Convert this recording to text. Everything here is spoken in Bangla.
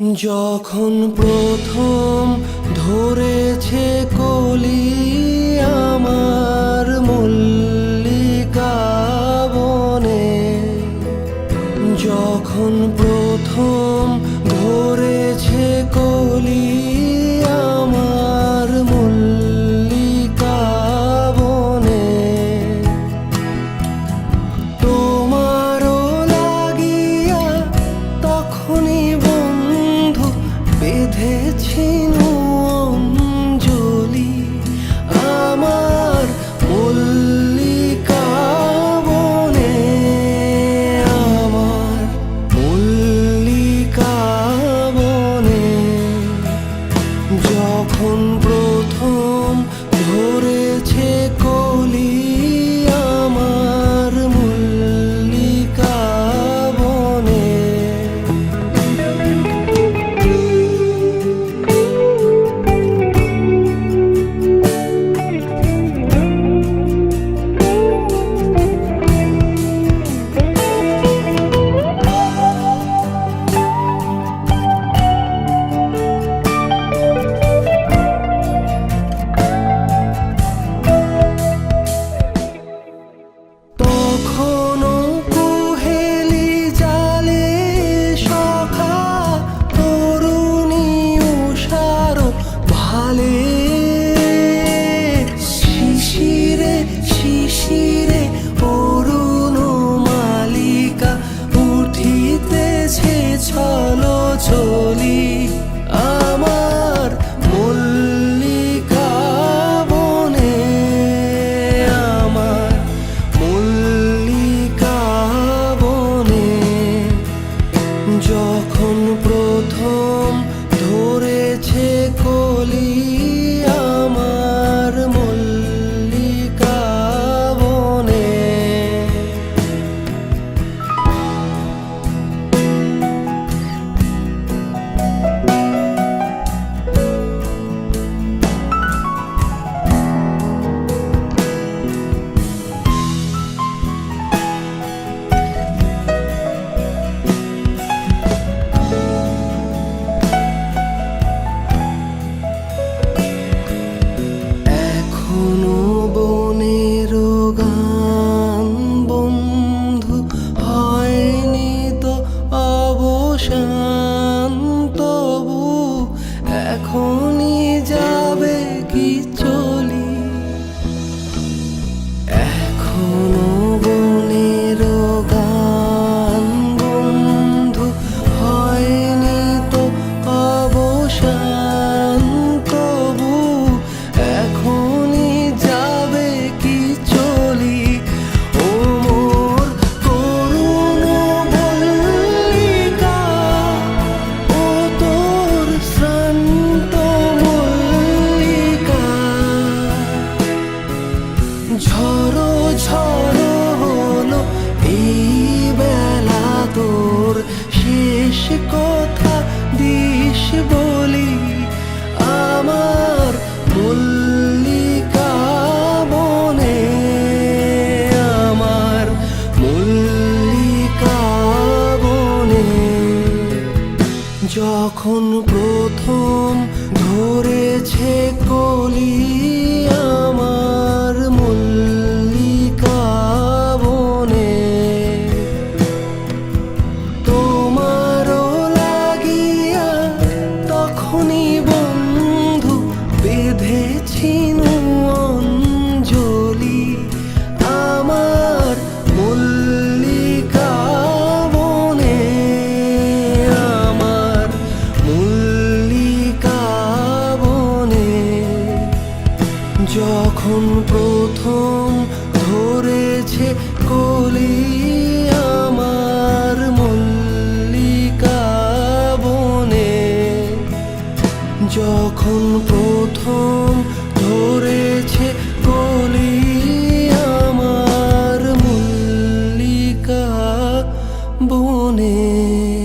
যখন প্রথম ধরেছে কলি আমার মল্লিকাবনে যখন যখন প্রথম ধরেছে কলি আমার মল্লিকা বনে লাগিয়া তখনই বন্ধু বেঁধেছি নুয়া। এখন প্রথম ধরেছে গলি আমার মল্লিকা বনে।